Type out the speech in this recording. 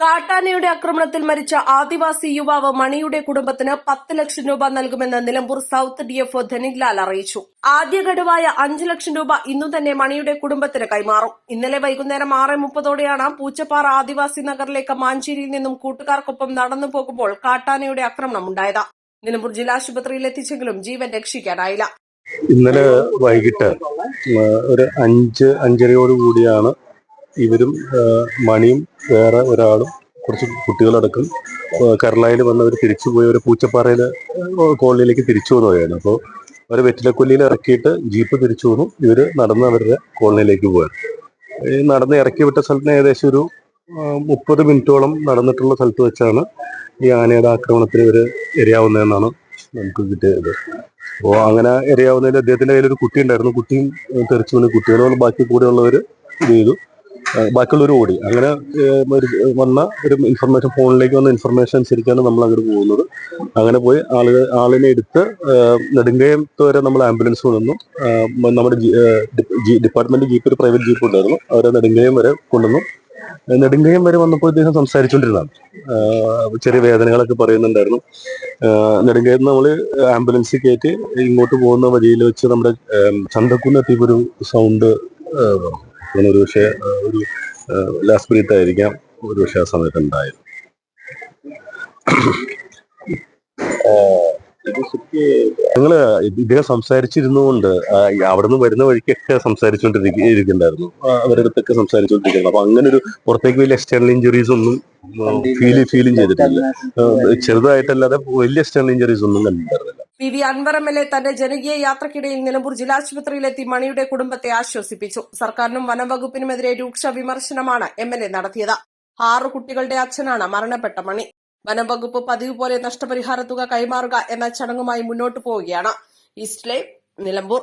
കാട്ടാനയുടെ ആക്രമണത്തിൽ മരിച്ച ആദിവാസി യുവാവ് മണിയുടെ കുടുംബത്തിന് പത്ത് ലക്ഷം രൂപ നൽകുമെന്ന് നിലമ്പൂർ സൌത്ത് ഡിഎഫ്ഒ ധനിക്ലാൽ അറിയിച്ചു. ആദ്യ ഗഡുവായ അഞ്ച് ലക്ഷം രൂപ ഇന്നു തന്നെ മണിയുടെ കുടുംബത്തിന് കൈമാറും. ഇന്നലെ വൈകുന്നേരം ആറ് മുപ്പതോടെയാണ് പൂച്ചപ്പാറ ആദിവാസി നഗറിലേക്ക് മാഞ്ചേരിയിൽ നിന്നും കൂട്ടുകാർക്കൊപ്പം നടന്നു പോകുമ്പോൾ കാട്ടാനയുടെ ആക്രമണം ഉണ്ടായത്. നിലമ്പൂർ ജില്ലാശുപത്രിയിൽ എത്തിച്ചെങ്കിലും ജീവൻ രക്ഷിക്കാനായില്ല. ഇന്നലെ വൈകിട്ട് ഒരു അഞ്ച് അഞ്ചരയോട് കൂടിയാണ് ഇവരും മണിയും വേറെ ഒരാളും കുറച്ച് കുട്ടികളടക്കം കരളായിൽ വന്നവർ തിരിച്ചു പോയി ഒരു പൂച്ചപ്പാറയിൽ കോളനിയിലേക്ക് തിരിച്ചു പോകുകയായിരുന്നു അപ്പോൾ അവർ വെറ്റിലക്കൊല്ലിയിൽ ഇറക്കിയിട്ട് ജീപ്പ് തിരിച്ചു പോന്നു ഇവർ നടന്ന് അവരുടെ കോളനിയിലേക്ക് പോയത് ഈ നടന്ന് ഇറക്കി വിട്ട സ്ഥലത്തിന് ഏകദേശം ഒരു മുപ്പത് മിനിറ്റോളം നടന്നിട്ടുള്ള സ്ഥലത്ത് വെച്ചാണ് ഈ ആനയുടെ ആക്രമണത്തിന് ഇവർ ഇരയാവുന്നതെന്നാണ് നമുക്ക് കിട്ടിയത്. അപ്പോൾ അങ്ങനെ ഇരയാവുന്നതിൽ അദ്ദേഹത്തിന്റെ കയ്യിൽ ഒരു കുട്ടി ഉണ്ടായിരുന്നു കുട്ടിയും തെറിച്ചു വീണ് കുട്ടികളോട് ബാക്കി കൂടെയുള്ളവർ ഇത് ചെയ്തു. ബാക്കിയുള്ളവർ ഓടി. അങ്ങനെ വന്ന ഒരു ഇൻഫർമേഷൻ ഫോണിലേക്ക് വന്ന ഇൻഫർമേഷൻ അനുസരിച്ചാണ് നമ്മൾ അങ്ങോട്ട് പോകുന്നത്. അങ്ങനെ പോയി ആളുകൾ ആളിനെ എടുത്ത് നെടുങ്കയത്ത് വരെ നമ്മൾ ആംബുലൻസ് കൊണ്ടുവന്നു നമ്മുടെ ഡിപ്പാർട്ട്മെന്റ് ജീപ്പ് ഒരു പ്രൈവറ്റ് ജീപ്പ് ഉണ്ടായിരുന്നു. അവരെ നെടുങ്കയം വരെ കൊണ്ടുവന്നു നെടുങ്കയം വരെ വന്നപ്പോൾ ഇദ്ദേഹം സംസാരിച്ചുകൊണ്ടിരുന്നതാണ് ചെറിയ വേദനകളൊക്കെ പറയുന്നുണ്ടായിരുന്നു. നെടുങ്കയത്ത് നമ്മൾ ആംബുലൻസ് കയറ്റി ഇങ്ങോട്ട് പോകുന്ന വഴിയിൽ വെച്ച് നമ്മുടെ ചന്തക്കുന്ന് എത്തിയപ്പോൾ ഒരു സൗണ്ട് ഒരു പക്ഷേ ഒരു ലാസ്റ്റ് ബ്രീത്ത് ആയിരിക്കാം ഒരു പക്ഷേ ആ സമയത്ത് ഉണ്ടായത്. ഞങ്ങൾ ഇദ്ദേഹം സംസാരിച്ചിരുന്നുകൊണ്ട് ആ, ഈ അവിടുന്ന് വരുന്ന വഴിക്കൊക്കെ സംസാരിച്ചുകൊണ്ടിരിക്കുന്നുണ്ടായിരുന്നു അവരുടെ അടുത്തൊക്കെ സംസാരിച്ചുകൊണ്ടിരിക്കുന്നു അപ്പൊ അങ്ങനെ ഒരു പുറത്തേക്ക് വലിയ എക്സ്റ്റേണൽ ഇഞ്ചുറീസ് ഒന്നും ഫീൽ ഫീലും ചെയ്തിട്ടില്ല. ചെറുതായിട്ടല്ലാതെ വലിയ എക്സ്റ്റേണൽ ഇഞ്ചുറീസ് ഒന്നും കണ്ടിട്ടുണ്ടായിരുന്നില്ല. P V Anvar M L A തന്റെ ജനകീയ യാത്രക്കിടയിൽ നിലമ്പൂർ ജില്ലാശുപത്രിയിലെത്തി മണിയുടെ കുടുംബത്തെ ആശ്വസിപ്പിച്ചു. സർക്കാരിനും വനംവകുപ്പിനുമെതിരെ രൂക്ഷ വിമർശനമാണ് എം എൽ എ നടത്തിയത്. ആറു കുട്ടികളുടെ അച്ഛനാണ് മരണപ്പെട്ട മണി. വനംവകുപ്പ് പതിവ് പോലെ നഷ്ടപരിഹാര തുക കൈമാറുക എന്ന ചടങ്ങുമായി മുന്നോട്ടു പോവുകയാണ്. ഈസ്റ്റ് നിലമ്പൂർ.